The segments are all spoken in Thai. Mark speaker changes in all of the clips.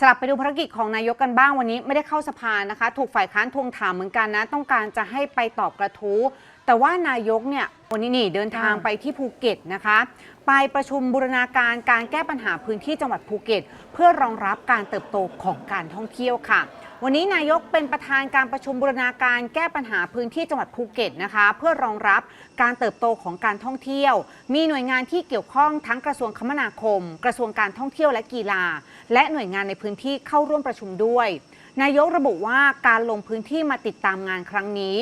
Speaker 1: สลับไปดูภารกิจของนายกกันบ้างวันนี้ไม่ได้เข้าสภานะคะ ถูกฝ่ายค้านทวงถามเหมือนกันนะ ต้องการจะให้ไปตอบกระทู้แต่ว่านายกเนี่ยวันนี้นี่เดินทาง
Speaker 2: อ่า
Speaker 1: ไปที่ภูเก็ตนะคะ ไปประชุมบูรณาการการแก้ปัญหาพื้นที่จังหวัดภูเก็ต เพื่อรองรับการเติบโตของการท่องเที่ยวค่ะ วันนี้นายกเป็นประธานการประชุมบูรณาการแก้ปัญหาพื้นที่จังหวัดภูเก็ตนะคะ เพื่อรองรับการเติบโตของการท่องเที่ยว มีหน่วยงานที่เกี่ยวข้องทั้งกระทรวงคมนาคม กระทรวงการท่องเที่ยวและกีฬา และหน่วยงานในพื้นที่เข้าร่วมประชุมด้วย นายกระบุว่าการลงพื้นที่มาติดตามงานครั้งนี้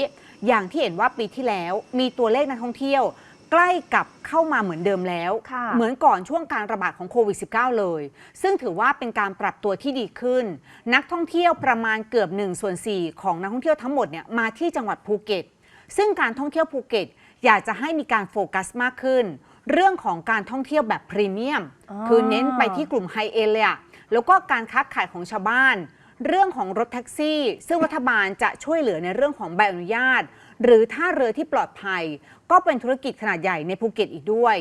Speaker 1: อย่างที่เห็นว่าปีที่แล้วมีตัวเลขนักท่องเที่ยว ใกล้กับเข้ามาเหมือนเดิมแล้ว
Speaker 2: ค่ะ
Speaker 1: เหมือนก่อนช่วงการระบาดของโควิด -19 เลย ซึ่งถือว่าเป็นการปรับตัวที่ดีขึ้น นักท่องเที่ยวประมาณเกือบ1ส่วน4ของนักท่องเที่ยวทั้งหมดเนี่ยมาที่จังหวัดภูเก็ต ซึ่งการท่องเที่ยวภูเก็ตอยากจะให้มีการโฟกัสมากขึ้น เรื่องของการท่องเที่ยวแบบพรีเมียม
Speaker 2: อ๋อ
Speaker 1: คือเน้นไปที่กลุ่มไฮเอ d เลยอะแล้วก็การค้าขายของชาวบ้าน เรื่องของรถแท็กซี่ ซึ่งรัฐบาลจะช่วยเหลือในเรื่องของใบอนุญาต หรือท่าเรือที่ปลอดภัย ก็เป็นธุรกิจขนาดใหญ่ในภูเก็ตอีกด้วย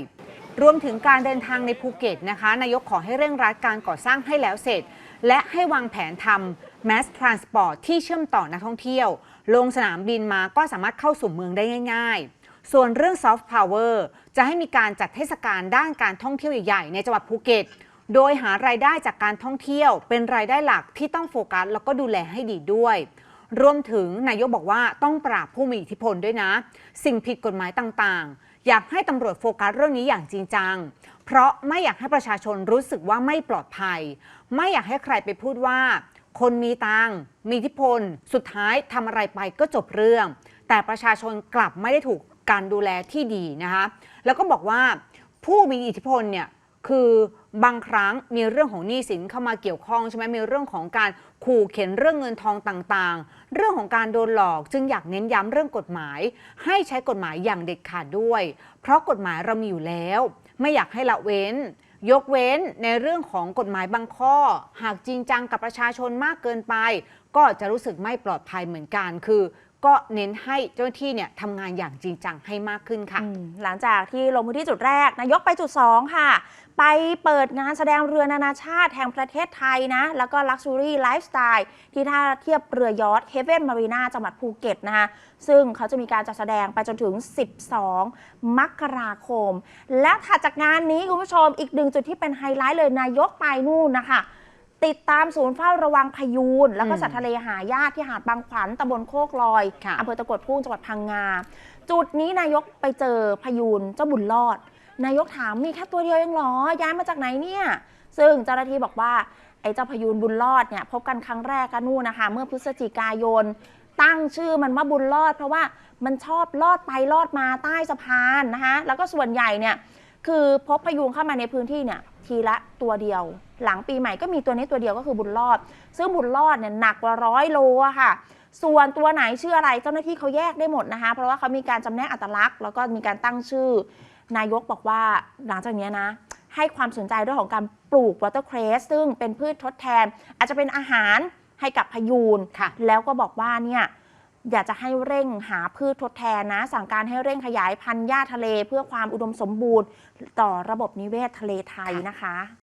Speaker 1: รวมถึงการเดินทางในภูเก็ตนะคะ นายกขอให้เร่งรัดการก่อสร้างให้แล้วเสร็จ และให้วางแผนทำ mass transport ที่เชื่อมต่อนักท่องเที่ยว ลงสนามบินมาก็สามารถเข้าสู่เมืองได้ง่าย ๆ ส่วนเรื่อง soft power จะให้มีการจัดเทศกาลด้านการท่องเที่ยวใหญ่ๆ ในจังหวัดภูเก็ต โดยหารายได้จากการท่องเที่ยว เป็นรายได้หลักที่ต้องโฟกัส แล้วก็ดูแลให้ดีด้วย รวมถึงนายกบอกว่าต้องปราบผู้มีอิทธิพลด้วยนะ สิ่งผิดกฎหมายต่างๆ อยากให้ตำรวจโฟกัสเรื่องนี้อย่างจริงจัง เพราะไม่อยากให้ประชาชนรู้สึกว่าไม่ปลอดภัย ไม่อยากให้ใครไปพูดว่า คนมีตังมีอิทธิพล สุดท้ายทำอะไรไปก็จบเรื่อง แต่ประชาชนกลับไม่ได้ถูก การดูแลที่ดีนะคะแล้วก็บอกว่าผู้มีอิทธิพลเนี่ยคือบางครั้งมีเรื่องของหนี้สินเข้ามาเกี่ยวข้องใช่ไหมมีเรื่องของการขู่เข็นเรื่องเงินทองต่างๆ เรื่องของการโดนหลอกจึงอยากเน้นย้ำเรื่องกฎหมาย ให้ใช้กฎหมายอย่างเด็ดขาดด้วย เพราะกฎหมายเรามีอยู่แล้ว ไม่อยากให้ละเว้น ยกเว้นในเรื่องของกฎหมายบางข้อ หากจริงจังกับประชาชนมากเกินไป ก็จะรู้สึกไม่ปลอดภัยเหมือนกันคือ ก็เน้นให้เจ้าหน้าที่เนี่ยทำงานอย่างจริงจังให้มากขึ้นค่ะ
Speaker 2: อืมหลังจากที่ลงพื้นที่จุดแรก นายกไปจุด 2 ค่ะ ไปเปิดงานแสดงเรือนานาชาติแห่งประเทศไทยนะ แล้วก็ Luxury Lifestyle ที่ท่าเทียบเรือยอท Heaven Marina จังหวัดภูเก็ตนะคะ ซึ่งเขาจะมีการจัดแสดงไปจนถึง 12 มกราคม และถัดจากงานนี้คุณผู้ชมอีกหนึ่งจุดที่เป็นไฮไลท์เลยนายกไปนู่นนะคะ ติดตามศูนย์เฝ้าระวังพายูนแล้วก็
Speaker 1: อืม
Speaker 2: สัตว์ทะเลหายากที่หาดบางขวัญตำบลโคกลอย
Speaker 1: ค่ะ
Speaker 2: อำเภอตะกวดพุ่งจังหวัดพังงา จุดนี้นายกไปเจอพายูนเจ้าบุญรอด นายกถามมีแค่ตัวเดียวเองเหรอ ย้ายมาจากไหนเนี่ย ซึ่งเจ้าหน้าที่บอกว่าไอ้เจ้าพายูนบุญรอดเนี่ยพบกันครั้งแรกกันนู่นนะคะ เมื่อพฤศจิกายนตั้งชื่อมันว่าบุญรอด เพราะว่ามันชอบลอดไปลอดมาใต้สะพานนะคะแล้วก็ส่วนใหญ่เนี่ยคือพบพายุงเข้ามาในพื้นที่เนี่ย ทีละตัวเดียว หลังปีใหม่ก็มีตัวนี้ตัวเดียวก็คือบุญรอด ซึ่งบุญรอดเนี่ยหนักกว่าร้อยโลอะค่ะ ส่วนตัวไหนชื่ออะไรเจ้าหน้าที่เขาแยกได้หมดนะคะ เพราะว่าเขามีการจำแนกอัตลักษณ์ แล้วก็มีการตั้งชื่อ นายกบอกว่าหลังจากเนี้ยนะ ให้ความสนใจเรื่องของการปลูกวอเตอร์เครสซึ่งเป็นพืชทดแทน อาจจะเป็นอาหารให้กับพายูน
Speaker 1: ค่ะ
Speaker 2: แล้วก็บอกว่าเนี่ย อยากจะให้เร่งหาพืชทดแทนนะ สั่งการให้เร่งขยายพันธุ์หญ้าทะเล เพื่อความอุดมสมบูรณ์ ต่อระบบนิเวศทะเลไทยนะคะ